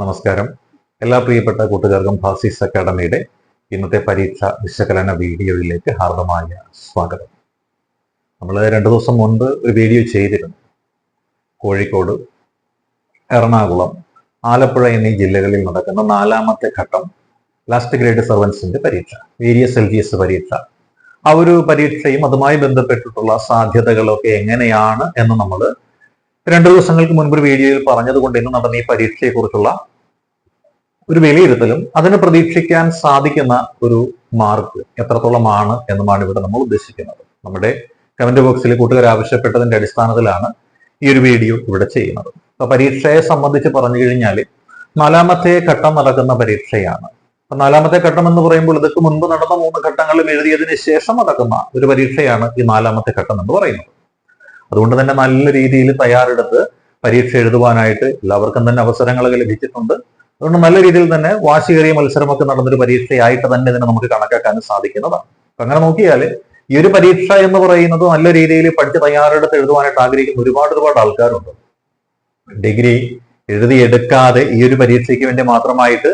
നമസ്കാരം. എല്ലാ പ്രിയപ്പെട്ട കൂട്ടുകാർക്കും ഫാസിസ് അക്കാഡമിയുടെ ഇന്നത്തെ പരീക്ഷ വിശകലന വീഡിയോയിലേക്ക് ഹാർദമായ സ്വാഗതം. നമ്മൾ രണ്ടു ദിവസം മുൻപ് ഒരു വീഡിയോ ചെയ്തിരുന്നു. കോഴിക്കോട് എറണാകുളം ആലപ്പുഴ എന്നീ ജില്ലകളിൽ നടക്കുന്ന നാലാമത്തെ ഘട്ടം ലാസ്റ്റ് ഗ്രേഡ് സർവൻസിന്റെ പരീക്ഷ വേരിയസ് എൽ ജി എസ് പരീക്ഷ. ആ ഒരു പരീക്ഷയും അതുമായി ബന്ധപ്പെട്ടിട്ടുള്ള സാധ്യതകളൊക്കെ എങ്ങനെയാണ് എന്ന് നമ്മൾ രണ്ടു ദിവസങ്ങൾക്ക് മുൻപ് ഒരു വീഡിയോയിൽ പറഞ്ഞതുകൊണ്ട് ഇന്ന് നടന്ന ഈ പരീക്ഷയെക്കുറിച്ചുള്ള ഒരു വിലയിരുത്തലും അതിന് പ്രതീക്ഷിക്കാൻ സാധിക്കുന്ന ഒരു മാർക്ക് എത്രത്തോളമാണ് എന്നുമാണ് ഇവിടെ നമ്മൾ ഉദ്ദേശിക്കുന്നത്. നമ്മുടെ കമന്റ് ബോക്സിൽ കൂട്ടുകാർ ആവശ്യപ്പെട്ടതിന്റെ അടിസ്ഥാനത്തിലാണ് ഈ ഒരു വീഡിയോ ഇവിടെ ചെയ്യുന്നത്. അപ്പൊ പരീക്ഷയെ സംബന്ധിച്ച് പറഞ്ഞു കഴിഞ്ഞാൽ നാലാമത്തെ ഘട്ടം നടക്കുന്ന പരീക്ഷയാണ്. അപ്പൊ നാലാമത്തെ ഘട്ടം എന്ന് പറയുമ്പോൾ ഇതൊക്കെ മുൻപ് നടന്ന മൂന്ന് ഘട്ടങ്ങളിൽ എഴുതിയതിന് ശേഷം നടക്കുന്ന ഒരു പരീക്ഷയാണ് ഈ നാലാമത്തെ ഘട്ടം എന്ന് പറയുന്നത്. അതുകൊണ്ട് തന്നെ നല്ല രീതിയിൽ തയ്യാറെടുത്ത് പരീക്ഷ എഴുതുവാനായിട്ട് എല്ലാവർക്കും തന്നെ അവസരങ്ങൾ ലഭിച്ചിട്ടുണ്ട്. അതുകൊണ്ട് നല്ല രീതിയിൽ തന്നെ വാശിയേറിയ മത്സരമൊക്കെ നടന്നൊരു പരീക്ഷയായിട്ട് തന്നെ ഇതിനെ നമുക്ക് കണക്കാക്കാൻ സാധിക്കുന്നതാണ്. അപ്പൊ അങ്ങനെ നോക്കിയാൽ ഈ ഒരു പരീക്ഷ എന്ന് പറയുന്നത് നല്ല രീതിയിൽ പഠിച്ച് തയ്യാറെടുത്ത് എഴുതുവാനായിട്ട് ആഗ്രഹിക്കുന്ന ഒരുപാട് ഒരുപാട് ആൾക്കാരുണ്ട്. ഡിഗ്രി എഴുതിയെടുക്കാതെ ഈ ഒരു പരീക്ഷയ്ക്ക് വേണ്ടി മാത്രമായിട്ട്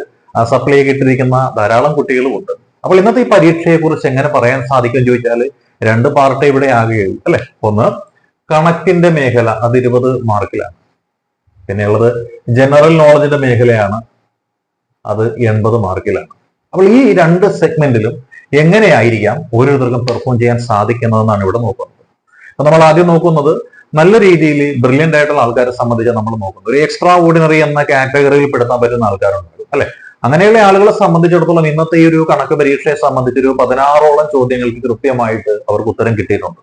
സപ്ലൈ കിട്ടിയിരിക്കുന്ന ധാരാളം കുട്ടികളുമുണ്ട് അപ്പോൾ ഇന്നത്തെ ഈ പരീക്ഷയെ കുറിച്ച് എങ്ങനെ പറയാൻ സാധിക്കും ചോദിച്ചാൽ രണ്ട് പാർട്ടി ഇവിടെ ആകുകയുള്ളൂ അല്ലെ? ഒന്ന് കണക്കിന്റെ മേഖല അത് ഇരുപത് മാർക്കിലാണ്. പിന്നെയുള്ളത് ജനറൽ നോളജിന്റെ മേഖലയാണ്. അത് എൺപത് മാർക്കിലാണ്. അപ്പോൾ ഈ രണ്ട് സെഗ്മെന്റിലും എങ്ങനെയായിരിക്കാം ഓരോരുത്തർക്കും പെർഫോം ചെയ്യാൻ സാധിക്കുന്നതെന്നാണ് ഇവിടെ നോക്കുന്നത്. അപ്പൊ നമ്മൾ ആദ്യം നോക്കുന്നത് നല്ല രീതിയിൽ ബ്രില്യന്റ് ആയിട്ടുള്ള ആൾക്കാരെ സംബന്ധിച്ച് നമ്മൾ നോക്കുന്നത് ഒരു എക്സ്ട്രാ ഓർഡിനറി എന്ന കാറ്റഗറിയിൽ പെടുത്താൻ പറ്റുന്ന ആൾക്കാരുണ്ട് അല്ലെ? അങ്ങനെയുള്ള ആളുകളെ സംബന്ധിച്ചിടത്തോളം ഇന്നത്തെ ഈ ഒരു കണക്ക് പരീക്ഷയെ സംബന്ധിച്ച് ഒരു പതിനാറോളം ചോദ്യങ്ങൾക്ക് കൃത്യമായിട്ട് അവർക്ക് ഉത്തരം കിട്ടിയിട്ടുണ്ട്.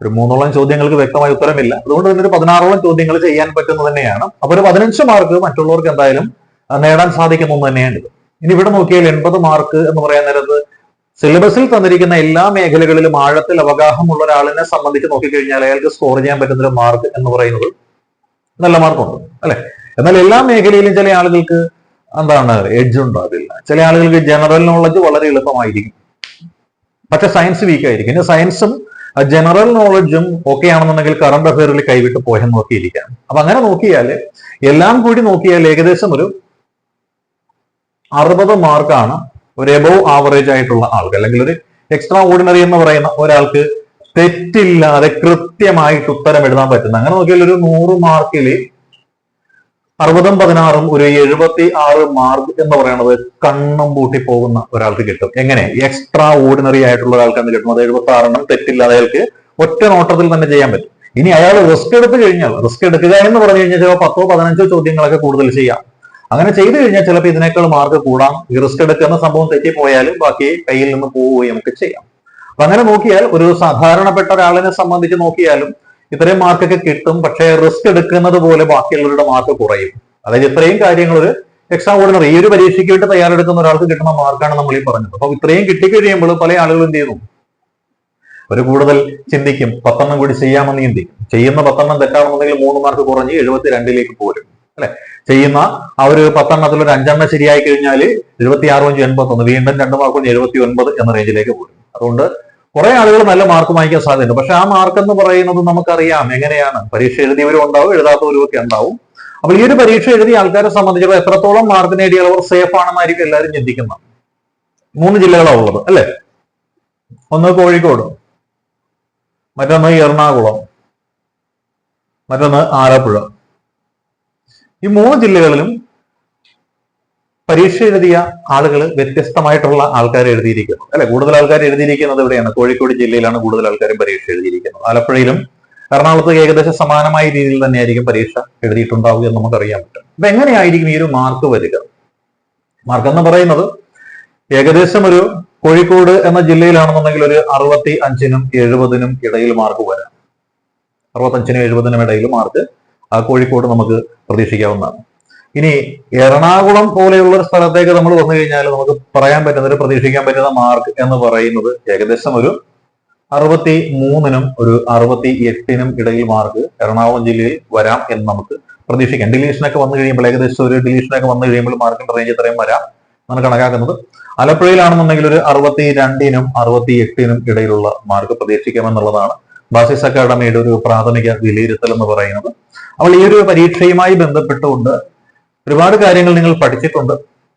ഒരു മൂന്നോളം ചോദ്യങ്ങൾക്ക് വ്യക്തമായ ഉത്തരമില്ല. അതുകൊണ്ട് തന്നെ ഒരു പതിനാറോളം ചോദ്യങ്ങൾ ചെയ്യാൻ പറ്റുന്നത് തന്നെയാണ്. അപ്പൊ ഒരു പതിനഞ്ച് മാർക്ക് മറ്റുള്ളവർക്ക് എന്തായാലും നേടാൻ സാധിക്കുന്ന ഒന്ന് തന്നെയാണ് ഇനി ഇവിടെ നോക്കിയാൽ എൺപത് മാർക്ക് എന്ന് പറയാൻ നേരത്ത് സിലബസിൽ തന്നിരിക്കുന്ന എല്ലാ മേഖലകളിലും ആഴത്തിൽ അവഗാഹമുള്ള ഒരാളിനെ സംബന്ധിച്ച് നോക്കിക്കഴിഞ്ഞാൽ അയാൾക്ക് സ്കോർ ചെയ്യാൻ പറ്റുന്ന ഒരു മാർക്ക് എന്ന് പറയുന്നത് നല്ല മാർക്കുണ്ട് അല്ലെ? എന്നാൽ എല്ലാ മേഖലയിലും ചില ആളുകൾക്ക് എന്താണ് എഡ്ജ് ഉണ്ടാവില്ല ചില ആളുകൾക്ക് ജനറൽ നോളജ് വളരെ എളുപ്പമായിരിക്കും. പക്ഷെ സയൻസ് വീക്ക് ആയിരിക്കും. ഇനി സയൻസും ജനറൽ നോളജും ഒക്കെ ആണെന്നുണ്ടെങ്കിൽ കറണ്ട് അഫയറിൽ കൈവിട്ട് പോയെന്ന് നോക്കിയിരിക്കാം അപ്പൊ അങ്ങനെ നോക്കിയാൽ എല്ലാം കൂടി നോക്കിയാൽ ഏകദേശം ഒരു അറുപത് മാർക്കാണ് ഒരു എബോവ് ആവറേജ് ആയിട്ടുള്ള ആൾക്ക്. അല്ലെങ്കിൽ ഒരു എക്സ്ട്രാ ഓർഡിനറി എന്ന് പറയുന്ന ഒരാൾക്ക് തെറ്റില്ലാതെ കൃത്യമായിട്ട് ഉത്തരം എഴുതാൻ പറ്റുന്ന. അങ്ങനെ നോക്കിയാൽ ഒരു നൂറ് മാർക്കിൽ അറുപതും പതിനാറും ഒരു എഴുപത്തി ആറ് മാർക്ക് എന്ന് പറയുന്നത് കണ്ണും പൂട്ടി പോകുന്ന ഒരാൾക്ക് കിട്ടും. എങ്ങനെ? എക്സ്ട്രാ ഓർഡിനറി ആയിട്ടുള്ള ഒരാൾക്കാണ് കിട്ടും? അത് എഴുപത്തി ആറെണ്ണം തെറ്റില്ലാതെ അയാൾക്ക് ഒറ്റ നോട്ടത്തിൽ തന്നെ ചെയ്യാൻ പറ്റും. ഇനി അയാൾ റിസ്ക് എടുത്തു കഴിഞ്ഞാൽ റിസ്ക് എടുക്കുക എന്ന് പറഞ്ഞു കഴിഞ്ഞാൽ ചിലപ്പോൾ പത്തോ പതിനഞ്ചോ ചോദ്യങ്ങളൊക്കെ കൂടുതൽ ചെയ്യാം. അങ്ങനെ ചെയ്തു കഴിഞ്ഞാൽ ചിലപ്പോൾ ഇതിനേക്കാൾ മാർക്ക് കൂടാം. റിസ്ക് എടുക്കുന്ന സംഭവം തെറ്റിപ്പോയാലും ബാക്കി കയ്യിൽ നിന്ന് പോവുകയും നമുക്ക് ചെയ്യാം. അപ്പൊ അങ്ങനെ നോക്കിയാൽ ഒരു സാധാരണപ്പെട്ട ഒരാളിനെ സംബന്ധിച്ച് നോക്കിയാലും ഇത്രയും മാർക്കൊക്കെ കിട്ടും. പക്ഷേ റിസ്ക് എടുക്കുന്നത് പോലെ ബാക്കിയുള്ളവരുടെ മാർക്ക് കുറയും. അതായത് ഇത്രയും കാര്യങ്ങൾ ഒരു എക്സാം ഓർഡിനറി ഈ ഒരു പരീക്ഷയ്ക്ക് വേണ്ടി തയ്യാറെടുക്കുന്ന ഒരാൾക്ക് കിട്ടുന്ന മാർക്കാണ് നമ്മൾ ഈ പറഞ്ഞത്. അപ്പൊ ഇത്രയും കിട്ടിക്കഴിയുമ്പോൾ പല ആളുകളും എന്ത് ചെയ്യുന്നു ഒരു കൂടുതൽ ചിന്തിക്കും. പത്തെണ്ണം കൂടി ചെയ്യാമെന്ന് ചിന്തിക്കും ചെയ്യുന്ന പത്തെണ്ണം തെറ്റാണെന്നുണ്ടെങ്കിൽ മൂന്ന് മാർക്ക് കുറഞ്ഞ് എഴുപത്തി രണ്ടിലേക്ക് പോരും. അല്ലെ? ചെയ്യുന്ന ആ ഒരു പത്തെണ്ണത്തിൽ ഒരു അഞ്ചെണ്ണം ശരിയായി കഴിഞ്ഞാൽ എഴുപത്തി ആറ് അഞ്ച് എൺപത്തി ഒന്ന് വീണ്ടും രണ്ട് മാർക്ക് എഴുപത്തി ഒൻപത് എന്ന റേഞ്ചിലേക്ക് പോകും. അതുകൊണ്ട് കുറെ ആളുകൾ നല്ല മാർക്ക് വാങ്ങിക്കാൻ സാധ്യതയുണ്ട്. പക്ഷെ ആ മാർക്ക് എന്ന് പറയുന്നത് നമുക്കറിയാം എങ്ങനെയാണ്? പരീക്ഷ എഴുതിയവരും ഉണ്ടാവും എഴുതാത്തവരും ഒക്കെ ഉണ്ടാവും. അപ്പോൾ ഈ ഒരു പരീക്ഷ എഴുതിയ ആൾക്കാരെ സംബന്ധിച്ചിടത്തോളം എത്രത്തോളം മാർക്ക് നേടിയാൽ അവർ സേഫ് ആണെന്നായിരിക്കും എല്ലാവരും ചിന്തിക്കുന്നത്. മൂന്ന് ജില്ലകളാണ് ഉള്ളത് അല്ലെ? ഒന്ന് കോഴിക്കോട് മറ്റൊന്ന് എറണാകുളം മറ്റൊന്ന് ആലപ്പുഴ. ഈ മൂന്ന് ജില്ലകളിലും പരീക്ഷ എഴുതിയ ആളുകൾ വ്യത്യസ്തമായിട്ടുള്ള ആൾക്കാർ എഴുതിയിരിക്കുന്നു. അല്ലെ? കൂടുതൽ ആൾക്കാർ എഴുതിയിരിക്കുന്നത് എവിടെയാണ്? കോഴിക്കോട് ജില്ലയിലാണ് കൂടുതൽ ആൾക്കാരും പരീക്ഷ എഴുതിയിരിക്കുന്നത്. ആലപ്പുഴയിലും എറണാകുളത്ത് ഏകദേശം സമാനമായ രീതിയിൽ തന്നെയായിരിക്കും പരീക്ഷ എഴുതിയിട്ടുണ്ടാവുക എന്ന് നമുക്കറിയാൻ പറ്റും. അപ്പൊ എങ്ങനെയായിരിക്കും ഈ ഒരു മാർക്ക് വരിക? മാർക്ക് എന്ന് പറയുന്നത് ഏകദേശം ഒരു കോഴിക്കോട് എന്ന ജില്ലയിലാണെന്നുണ്ടെങ്കിൽ ഒരു അറുപത്തി അഞ്ചിനും എഴുപതിനും ഇടയിൽ മാർക്ക് വരാം. അറുപത്തഞ്ചിനും എഴുപതിനും ഇടയിൽ മാർക്ക് ആ കോഴിക്കോട് നമുക്ക് പ്രതീക്ഷിക്കാവുന്നതാണ്. ഇനി എറണാകുളം പോലെയുള്ള ഒരു സ്ഥലത്തേക്ക് നമ്മൾ വന്നു കഴിഞ്ഞാൽ നമുക്ക് പറയാൻ പറ്റുന്ന ഒരു പ്രതീക്ഷിക്കാൻ പറ്റുന്ന മാർക്ക് എന്ന് പറയുന്നത് ഏകദേശം ഒരു അറുപത്തി മൂന്നിനും ഒരു അറുപത്തി എട്ടിനും ഇടയിൽ മാർക്ക് എറണാകുളം ജില്ലയിൽ വരാം എന്ന് നമുക്ക് പ്രതീക്ഷിക്കാം. ഡിലീഷനൊക്കെ വന്നു കഴിയുമ്പോൾ ഏകദേശം ഒരു ഡിലീഷനൊക്കെ വന്നു കഴിയുമ്പോൾ മാർക്കിന്റെ റേഞ്ച് ഇത്രയും വരാം എന്നാണ് കണക്കാക്കുന്നത്. ആലപ്പുഴയിലാണെന്നുണ്ടെങ്കിൽ ഒരു അറുപത്തി രണ്ടിനും അറുപത്തി എട്ടിനും ഇടയിലുള്ള മാർക്ക് പ്രതീക്ഷിക്കാമെന്നുള്ളതാണ് ബാസിസ് അക്കാഡമിയുടെ ഒരു പ്രാഥമിക വിലയിരുത്തൽ എന്ന് പറയുന്നത്. അപ്പോൾ ഈ ഒരു പരീക്ഷയുമായി ബന്ധപ്പെട്ടുകൊണ്ട് ഒരുപാട് കാര്യങ്ങൾ നിങ്ങൾ പഠിച്ചിട്ടുണ്ട്.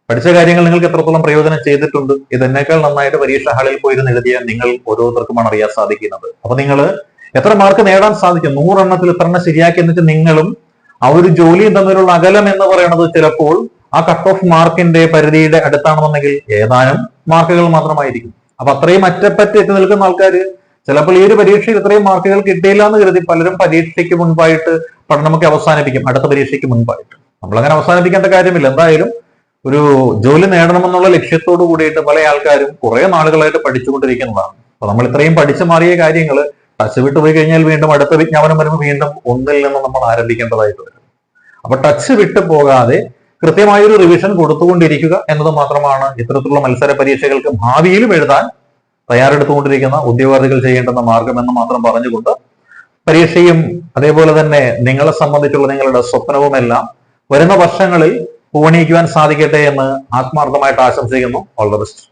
പഠിച്ച കാര്യങ്ങൾ നിങ്ങൾക്ക് എത്രത്തോളം പ്രയോജനം ചെയ്തിട്ടുണ്ട് ഇതെന്നേക്കാൾ നന്നായിട്ട് പരീക്ഷ ഹാളിൽ പോയിരുന്ന് എഴുതിയ നിങ്ങൾ ഓരോരുത്തർക്കുമാണ് അറിയാൻ സാധിക്കുന്നത്. അപ്പൊ നിങ്ങൾ എത്ര മാർക്ക് നേടാൻ സാധിക്കും? നൂറെണ്ണത്തിൽ എത്ര എണ്ണം ശരിയാക്കി എന്നിട്ട് നിങ്ങളും ആ ഒരു ജോലിയും തമ്മിലുള്ള അകലം എന്ന് പറയുന്നത് ചിലപ്പോൾ ആ കട്ട് ഓഫ് മാർക്കിന്റെ പരിധിയുടെ അടുത്താണെന്നുണ്ടെങ്കിൽ ഏതാനും മാർക്കുകൾ മാത്രമായിരിക്കും. അപ്പൊ അത്രയും അറ്റപ്പറ്റി എത്തി നിൽക്കുന്ന ആൾക്കാർ ചിലപ്പോൾ ഈ ഒരു പരീക്ഷയിൽ ഇത്രയും മാർക്കുകൾ കിട്ടിയില്ല എന്ന് കരുതി പലരും പരീക്ഷയ്ക്ക് മുൻപായിട്ട് പഠനമൊക്കെ അവസാനിപ്പിക്കും. അടുത്ത പരീക്ഷയ്ക്ക് മുൻപായിട്ട്. നമ്മളങ്ങനെ അവസാനിപ്പിക്കേണ്ട കാര്യമില്ല. എന്തായാലും ഒരു ജോലി നേടണമെന്നുള്ള ലക്ഷ്യത്തോട് കൂടിയിട്ട് പല ആൾക്കാരും കുറെ നാളുകളായിട്ട് പഠിച്ചുകൊണ്ടിരിക്കുന്നതാണ്. അപ്പൊ നമ്മൾ ഇത്രയും പഠിച്ചു മാറിയ കാര്യങ്ങൾ ടച്ച് വിട്ട് പോയി കഴിഞ്ഞാൽ വീണ്ടും അടുത്ത വിജ്ഞാപനം വരുമ്പോൾ വീണ്ടും ഒന്നിൽ നിന്ന് നമ്മൾ ആരംഭിക്കേണ്ടതായിട്ട് വരും. അപ്പൊ ടച്ച് വിട്ടു പോകാതെ കൃത്യമായൊരു റിവിഷൻ കൊടുത്തുകൊണ്ടിരിക്കുക എന്നത് മാത്രമാണ് ഇത്തരത്തിലുള്ള മത്സര പരീക്ഷകൾക്ക് ഭാവിയിലും എഴുതാൻ തയ്യാറെടുത്തുകൊണ്ടിരിക്കുന്ന ഉദ്യോഗാർത്ഥികൾ ചെയ്യേണ്ടുന്ന മാർഗം എന്ന് മാത്രം പറഞ്ഞുകൊണ്ട് പരീക്ഷയും അതേപോലെ തന്നെ നിങ്ങളെ സംബന്ധിച്ചുള്ള നിങ്ങളുടെ സ്വപ്നവുമെല്ലാം വരുന്ന വർഷങ്ങളിൽ പൂവണിയിക്കുവാൻ സാധിക്കട്ടെ എന്ന് ആത്മാർത്ഥമായിട്ട് ആശംസിക്കുന്നു. All the best